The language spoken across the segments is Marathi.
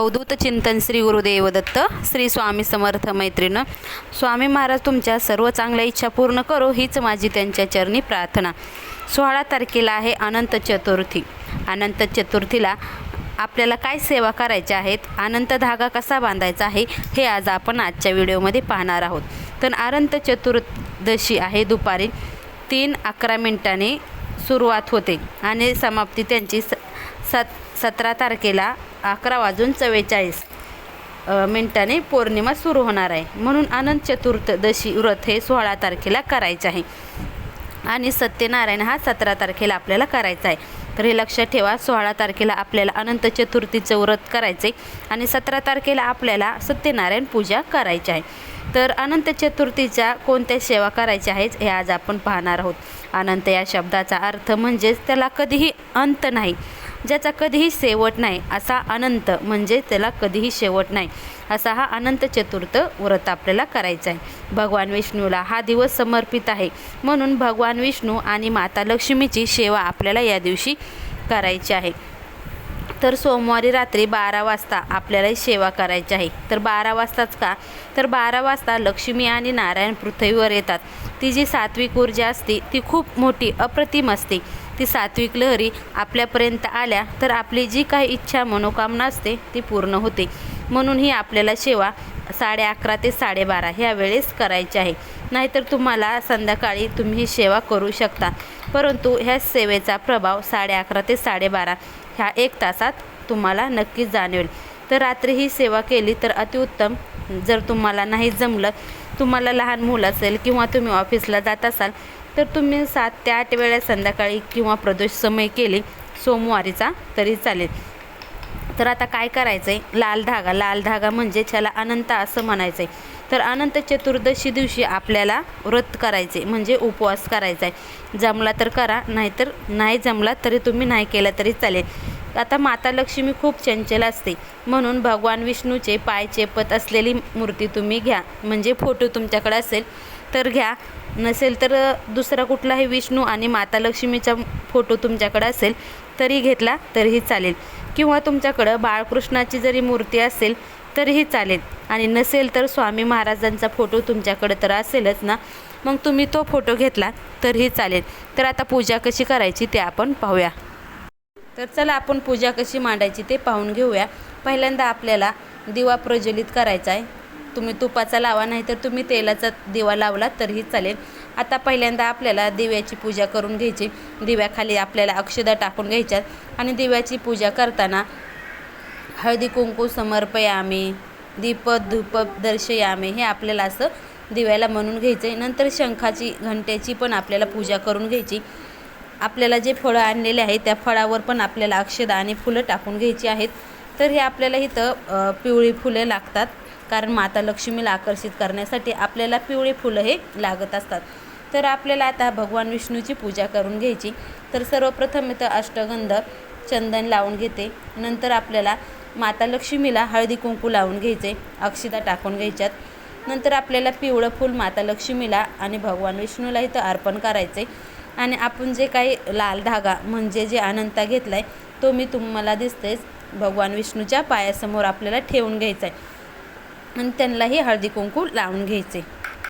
अवधूत चिंतन श्री गुरुदेव दत्त श्री स्वामी समर्थ मैत्रीण. स्वामी महाराज तुमच्या सर्व चांगल्या इच्छा पूर्ण करो हीच माझी त्यांच्या चरणी प्रार्थना. सोळा तारखेला आहे अनंत चतुर्थी. अनंत चतुर्थीला आपल्याला काय सेवा करायच्या आहेत? अनंत धागा कसा बांधायचा आहे? हे आज आपण आजच्या व्हिडिओमध्ये पाहणार आहोत. तर अनंत चतुर्दशी आहे दुपारी तीन अकरा मिनिटांनी सुरुवात होते आणि समाप्ती त्यांची स सात सतरा तारखेला अकरा वाजून चव्वेचाळीस मिनिटाने पौर्णिमा सुरू होणार आहे. म्हणून अनंत चतुर्दशी व्रत हे सोळा तारखेला करायचे आहे. आणि सत्यनारायण हा सतरा तारखेला आपल्याला करायचा आहे. तर हे लक्षात ठेवा सोळा तारखेला आपल्याला अनंत चतुर्थीचं व्रत करायचे आणि सतरा तारखेला आपल्याला सत्यनारायण पूजा करायची आहे. तर अनंत चतुर्थीच्या कोणत्या सेवा करायच्या आहेत हे आज आपण पाहणार आहोत. अनंत या शब्दाचा अर्थ म्हणजेच त्याला कधीही अंत नाही. ज्याचा कधीही शेवट नाही असा अनंत म्हणजे त्याला कधीही शेवट नाही असा हा अनंत चतुर्थ व्रत आपल्याला करायचा आहे भगवान विष्णूला हा दिवस समर्पित आहे. म्हणून भगवान विष्णू आणि माता लक्ष्मीची सेवा आपल्याला या दिवशी करायची आहे. तर सोमवारी रात्री बारा वाजता आपल्याला सेवा करायची आहे. तर बारा वाजताच का? तर बारा वाजता लक्ष्मी आणि नारायण पृथ्वीवर येतात. ती जी सात्विक ऊर्जा असते ती खूप मोठी अप्रतिम असते. ती सात्विक लहरी आपल्यापर्यंत आल्या तर आपली जी काही इच्छा मनोकामना असते ती पूर्ण होते. म्हणून ही आपल्याला सेवा साडे अकरा ते साडेबारा ह्या वेळेस करायची आहे. नाहीतर तुम्हाला संध्याकाळी तुम्ही ही सेवा करू शकता. परंतु ह्या सेवेचा प्रभाव साडे अकरा ते साडेबारा ह्या एक तासात तुम्हाला नक्कीच जाणवेल. तर रात्री ही सेवा केली तर अतिउत्तम. जर तुम्हाला नाही जमलं तुम्हाला लहान मुलं असेल किंवा तुम्ही ऑफिसला जात असाल तर तुम्ही सात ते आठ वेळा संध्याकाळी किंवा प्रदोष समय केले सोमवारीचा तरी चालेल. तर आता काय करायचं आहे लाल धागा. लाल धागा म्हणजे त्याला अनंत असं म्हणायचं आहे तर अनंत चतुर्दशी दिवशी आपल्याला व्रत करायचे म्हणजे उपवास करायचा आहे जमला तर करा नाहीतर नाही जमला तरी तुम्ही नाही केलं तरी चालेल. आता माता लक्ष्मी खूप चंचल असते. म्हणून भगवान विष्णूचे पाय चेपत असलेली मूर्ती तुम्ही घ्या. म्हणजे फोटो तुमच्याकडे असेल तर घ्या. नसेल तर दुसरा कुठलाही विष्णू आणि माता लक्ष्मीचा फोटो तुमच्याकडं असेल तरी घेतला तरीही चालेल. किंवा तुमच्याकडं बाळकृष्णाची जरी मूर्ती असेल तरीही चालेल. आणि नसेल तर स्वामी महाराजांचा फोटो तुमच्याकडे तर असेलच ना? मग तुम्ही तो फोटो घेतला तरीही चालेल. तर आता पूजा कशी करायची ते आपण पाहूया. तर चला आपण पूजा कशी मांडायची ते पाहून घेऊया. पहिल्यांदा आपल्याला दिवा प्रज्वलित करायचा आहे. तुम्ही तुपाचा लावा नाही तर तुम्ही तेलाचा दिवा लावला तरीही चालेल. आता पहिल्यांदा आपल्याला दिव्याची पूजा करून घ्यायची. दिव्याखाली आपल्याला अक्षदा टाकून घ्यायच्यात आणि दिव्याची पूजा करताना हळदी कुंकू समर्पयामे दीप धूप दर्शयामे हे आपल्याला असं दिव्याला म्हणून घ्यायचं नंतर शंखाची घंट्याची पण आपल्याला पूजा करून घ्यायची. आपल्याला जे फळं आणलेले आहेत त्या फळावर पण आपल्याला अक्षदा आणि फुलं टाकून घ्यायची आहेत. तर हे आपल्याला इथं पिवळी फुले लागतात. कारण माता लक्ष्मीला आकर्षित करण्यासाठी आपल्याला पिवळी फुलं हे लागत असतात. तर आपल्याला आता भगवान विष्णूची पूजा करून घ्यायची. तर सर्वप्रथम इथं अष्टगंध चंदन लावून घेते. नंतर आपल्याला माता लक्ष्मीला हळदी कुंकू लावून घ्यायचे. अक्षिता टाकून घ्यायच्यात. नंतर आपल्याला पिवळं फूल माता लक्ष्मीला आणि भगवान विष्णूला इथं अर्पण करायचे. आणि आपण जे काही लाल धागा म्हणजे जे अनंता घेतला आहे तो मी तुम्हाला दिसतेच. भगवान विष्णूच्या पायासमोर आपल्याला ठेवून घ्यायचा आहे आणि त्यांनाही हळदी कुंकू लावून घ्यायचे.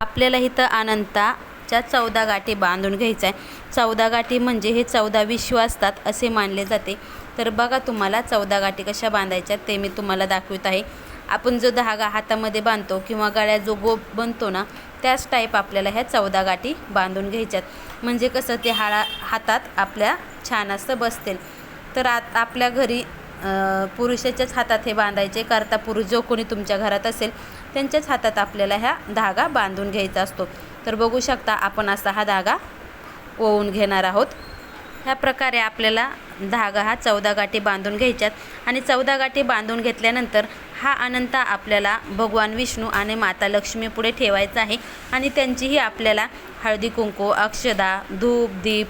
आपल्याला इथं अनंताच्या चौदा गाठी बांधून घ्यायचं आहे. चौदा गाठी म्हणजे हे चौदा विश्व असतात असे मानले जाते. तर बघा तुम्हाला चौदा गाठी कशा बांधायच्या ते मी तुम्हाला दाखवत आहे. आपण जो धागा हातामध्ये बांधतो किंवा गळ्या जो गोप बनतो ना त्याच टाईप आपल्याला ह्या चौदा गाठी बांधून घ्यायच्यात. म्हणजे कसं ते हाळा हातात आपल्या छान असं बसतील. तर आत आपल्या घरी पुरुषाच्याच हातात हे बांधायचे करता पुरुष जो कोणी तुमच्या घरात असेल त्यांच्याच हातात आपल्याला ह्या धागा बांधून घ्यायचा असतो. तर बघू शकता आपण असा हा धागा ओवून घेणार आहोत. ह्या प्रकारे आपल्याला धागा हा चौदा गाठी बांधून घ्यायच्यात आणि चौदा गाठी बांधून घेतल्यानंतर हा अनंता आपल्याला भगवान विष्णू आणि माता लक्ष्मी पुढे ठेवायचा आहे आणि त्यांचीही आपल्याला हळदी कुंकू अक्षदा धूप दीप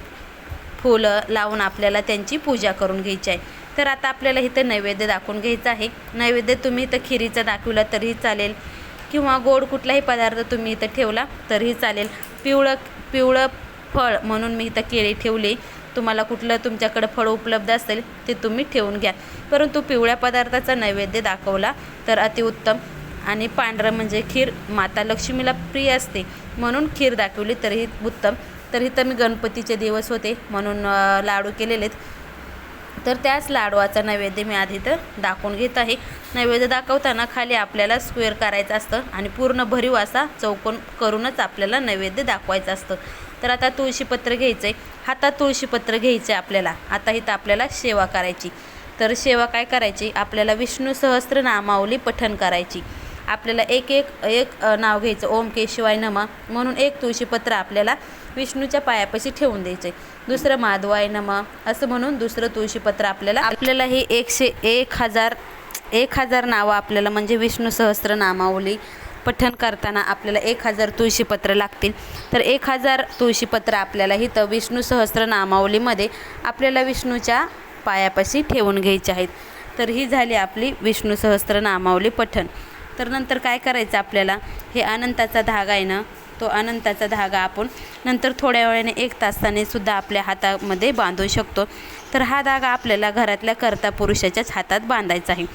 फुलं लावून आपल्याला त्यांची पूजा करून घ्यायची आहे. तर आता आपल्याला इथं नैवेद्य दाखवून घ्यायचं आहे. नैवेद्य तुम्ही इथं खिरीचा दाखवला तरीही चालेल. किंवा गोड कुठलाही पदार्थ तुम्ही इथं ठेवला तरीही चालेल. पिवळं पिवळं फळ म्हणून मी इथं केळी ठेवली. तुम्हाला कुठलं तुमच्याकडं फळ उपलब्ध असेल ते तुम्ही ठेवून घ्या. परंतु पिवळ्या पदार्थाचा नैवेद्य दाखवला तर अतिउत्तम. आणि पांढरं म्हणजे खीर माता लक्ष्मीला प्रिय असते म्हणून खीर दाखवली तरीही उत्तम. तर इथं मी गणपतीचे दिवस होते म्हणून लाडू केलेले आहेत तर त्याच लाडवाचा नैवेद्य मी आधी तर दाखवून घेत आहे. नैवेद्य दाखवताना खाली आपल्याला स्क्वेअर करायचं असतं आणि पूर्ण भरीव असा चौकोन करूनच आपल्याला नैवेद्य दाखवायचं असतं. तर आता तुळशीपत्र घ्यायचं आहे हातात तुळशीपत्र घ्यायचं आहे आपल्याला. आता इथं आपल्याला सेवा करायची. तर सेवा काय करायची? आपल्याला विष्णू सहस्त्र नामावली पठण करायची. आपल्याला एक एक एक नाव घ्यायचं. ओम केशिवाय नमा. म्हणून एक तुळशीपत्र आपल्याला विष्णूच्या पायापाशी ठेवून आहे दुसरं माधवाय नमा असं म्हणून दुसरं तुळशीपत्र आपल्याला आपल्याला हे एकशे एक हजार एक हजार नावं आपल्याला म्हणजे विष्णू सहस्त्र नामावली पठण करताना आपल्याला एक हजार तुळशीपत्र लागतील. तर एक हजार तुळशीपत्र आपल्याला इथं विष्णू सहस्त्र नामावलीमध्ये आपल्याला विष्णूच्या पायापाशी ठेवून घ्यायचे आहेत. तर ही झाली आपली विष्णू सहस्त्र नामावली पठण. तर नंतर काय करायचं आपल्याला? हे अनंताचा धागा आहे ना तो अनंताचा धागा आपण नंतर थोड्या वेळाने एक तासाने सुद्धा आपल्या हातामध्ये बांधू शकतो. तर हा धागा आपल्याला घरातल्या कर्ता पुरुषाच्याच हातात बांधायचा आहे.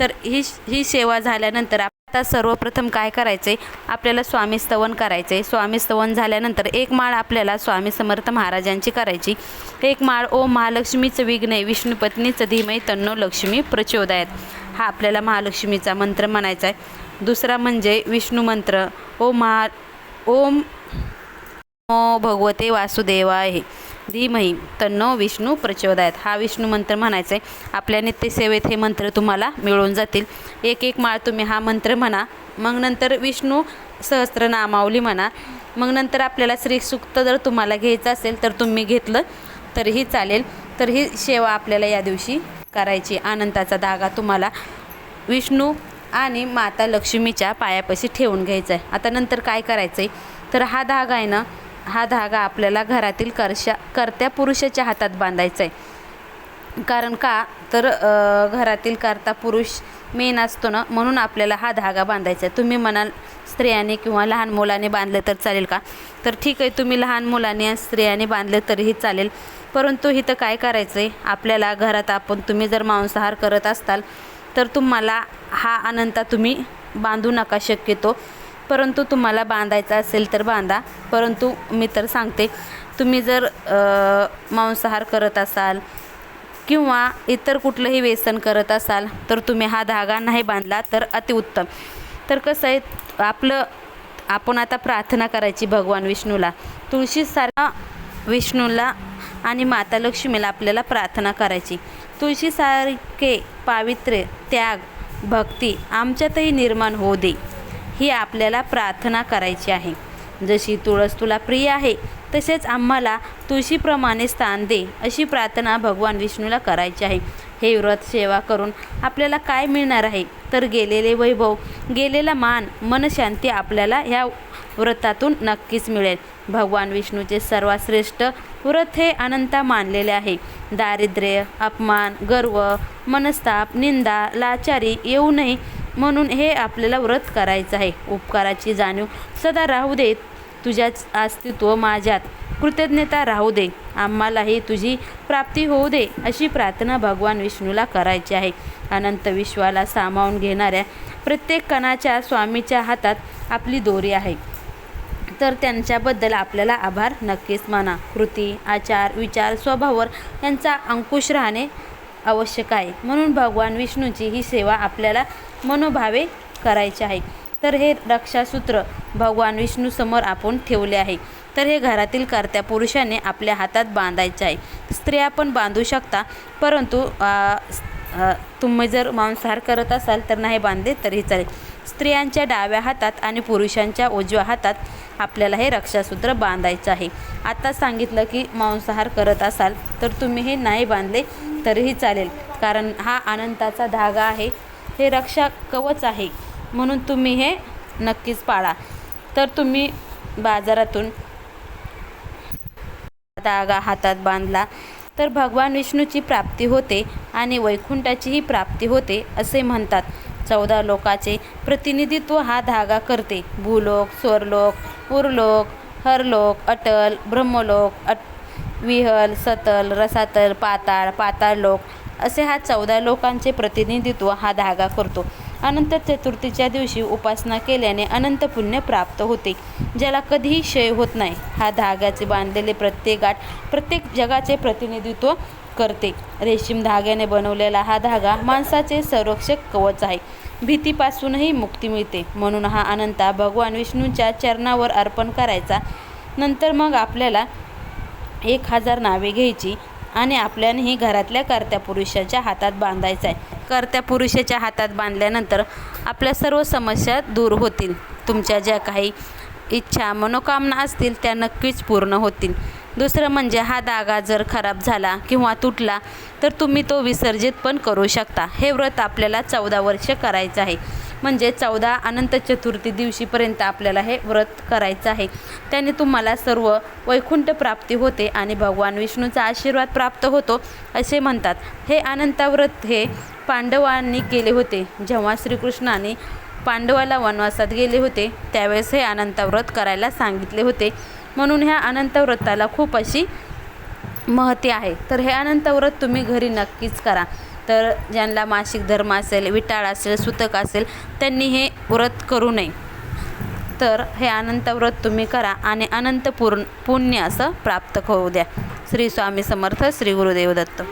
तर ही ही सेवा झाल्यानंतर आता सर्वप्रथम काय करायचं आहे आपल्याला स्वामी स्तवन करायचं आहे स्वामी स्तवन झाल्यानंतर एक माळ आपल्याला स्वामी समर्थ महाराजांची करायची. एक माळ ओम महालक्ष्मीचं विघ्न विष्णुपत्नीचं धीमय तन्नो लक्ष्मी प्रचोदयात. हा आपल्याला महालक्ष्मीचा मंत्र म्हणायचा आहे. दुसरा म्हणजे विष्णू मंत्र. ओ महा ओम नमो भगवते वासुदेवाय. धीमही तन्नो विष्णू प्रचोदयात. हा विष्णू मंत्र म्हणायचा आहे आपल्या नित्यसेवेत हे मंत्र तुम्हाला मिळून जातील. एक एक माळ तुम्ही हा मंत्र म्हणा. मग नंतर विष्णू सहस्त्रनामावली म्हणा. मग नंतर आपल्याला श्रीसुक्त जर तुम्हाला घ्यायचं असेल तर तुम्ही घेतलं तरीही चालेल. तर ही सेवा आपल्याला या दिवशी करायची. आनंदाचा धागा तुम्हाला. विष्णू आणि माता लक्ष्मीच्या पायापाशी ठेवून घ्यायचं आहे आता नंतर काय करायचं आहे तर हा धागा आहे ना हा धागा आपल्याला घरातील करशा करत्या पुरुषाच्या हातात बांधायचा आहे कारण का? तर घरातील करता पुरुष मेन असतो ना म्हणून आपल्याला हा धागा बांधायचा आहे तुम्ही म्हणाल स्त्रियाने किंवा लहान मुलाने बांधलं तर चालेल का? तर ठीक आहे तुम्ही लहान मुलाने स्त्रियाने बांधले तरीही चालेल. परंतु इथं काय करायचं आहे आपल्याला घरात आपण तुम्ही जर मांसाहार करत असताल तर तुम्हाला हा अनंता तुम्ही बांधू नका शक्यतो. परंतु तुम्हाला बांधायचा असेल तर बांधा. परंतु मी तर सांगते तुम्ही जर मांसाहार करत असाल किंवा इतर कुठलंही व्यसन करत असाल तर तुम्ही हा धागा नाही बांधला तर अतिउत्तम. तर कसं आहे आपलं आपण आता प्रार्थना करायची भगवान विष्णूला. तुळशीसारखा विष्णूला आणि माता लक्ष्मीला आपल्याला प्रार्थना करायची. तुळशीसारखे पावित्र्य त्याग भक्ती आमच्यातही निर्माण होऊ दे ही आपल्याला प्रार्थना करायची आहे. जशी तुळस तुला प्रिय आहे तसेच आम्हाला तुळशीप्रमाणे स्थान दे अशी प्रार्थना भगवान विष्णूला करायची आहे. हे व्रत सेवा करून आपल्याला काय मिळणार आहे? तर गेलेले वैभव गेलेला मान मनशांती आपल्याला ह्या व्रतातून नक्कीच मिळेल. भगवान विष्णूचे सर्वात श्रेष्ठ व्रत हे अनंता मानलेले आहे. दारिद्र्य अपमान गर्व मनस्ताप निंदा लाचारी येऊ नये म्हणून हे आपल्याला व्रत करायचं आहे. उपकाराची जाणीव सदा राहू दे तुझ्याच अस्तित्व माझ्यात. कृतज्ञता राहू दे. आम्हालाही तुझी प्राप्ती होऊ दे अशी प्रार्थना भगवान विष्णूला करायची आहे. अनंत विश्वाला सामावून घेणाऱ्या प्रत्येक कणाच्या स्वामीच्या हातात आपली दोरी आहे. तर त्यांच्याबद्दल आपल्याला आभार. नक्कीच माना कृती आचार विचार स्वभावावर यांचा अंकुश राहणे आवश्यक आहे. म्हणून भगवान विष्णूची ही सेवा आपल्याला मनोभावे करायची आहे. तर हे रक्षासूत्र भगवान विष्णूसमोर आपण ठेवले आहे. तर हे घरातील कर्त्या पुरुषाने आपल्या हातात बांधायचे आहे. स्त्रिया पण बांधू शकता परंतु तुम्ही जर मांसाहार करत असाल तर नाही बांधले तरी चालेल. स्त्रियांच्या डाव्या हातात आणि पुरुषांच्या उजव्या हातात आपल्याला हे रक्षासूत्र बांधायचं आहे. आता सांगितलं की मांसाहार करत असाल तर तुम्ही हे नाही बांधले तरीही चालेल कारण हा अनंताचा धागा आहे. हे रक्षा कवच आहे म्हणून तुम्ही हे नक्कीच पाळा. तर तुम्ही बाजारातून धागा हातात बांधला तर भगवान विष्णूची प्राप्ती होते आणि वैकुंठाचीही प्राप्ती होते असे म्हणतात. चौदा लोकाचे प्रतिनिधित्व हा धागा करते. भूलोक स्वरलोक उरलोक हरलोक अटल ब्रह्मलोक अट विहल सतल रसातल पाताळ पाताळलोक असे हा चौदा लोकांचे प्रतिनिधित्व हा धागा करतो. अनंत चतुर्थीच्या दिवशी उपासना केल्याने अनंत पुण्य प्राप्त होते. ज्याला कधीही क्षय होत नाही हा धाग्याचे बांधलेले प्रत्येक गाठ प्रत्येक जगाचे प्रतिनिधित्व करते. रेशीम धाग्याने बनवलेला हा धागा माणसाचे संरक्षक कवच आहे. भीतीपासूनही मुक्ती मिळते. म्हणून हा अनंता भगवान विष्णूंच्या चरणावर अर्पण करायचा. नंतर मग आपल्याला एक हजार नावे घ्यायची आणि आपल्यानेही घरातल्या कर्त्या पुरुषाच्या हातात बांधायचं आहे. कर्त्या पुरुषाच्या हातात बांधल्यानंतर आपल्या सर्व समस्या दूर होतील. तुमच्या ज्या काही इच्छा मनोकामना असतील त्या नक्कीच पूर्ण होतील. दुसरं म्हणजे हा धागा जर खराब झाला किंवा तुटला तर तुम्ही तो विसर्जित पण करू शकता. हे व्रत आपल्याला चौदा वर्ष करायचं आहे. म्हणजे चौदा अनंत चतुर्थी दिवशीपर्यंत आपल्याला हे व्रत करायचं आहे. त्याने तुम्हाला सर्व वैकुंठ प्राप्ती होते आणि भगवान विष्णूचा आशीर्वाद प्राप्त होतो असे म्हणतात. हे अनंताव्रत हे पांडवांनी केले होते. जेव्हा श्रीकृष्णाने पांडवाला वनवासात गेले होते त्यावेळेस हे अनंताव्रत करायला सांगितले होते. म्हणून ह्या अनंत व्रताला खूप अशी महती आहे. तर हे अनंत व्रत तुम्ही घरी नक्कीच करा. तर ज्यांना मासिक धर्म असेल विटाळ असेल सुतक असेल त्यांनी हे व्रत करू नये. तर हे अनंत व्रत तुम्ही करा आणि अनंत पूर्ण पुण्य असं प्राप्त होऊ द्या. श्री स्वामी समर्थ श्री गुरुदेव दत्त.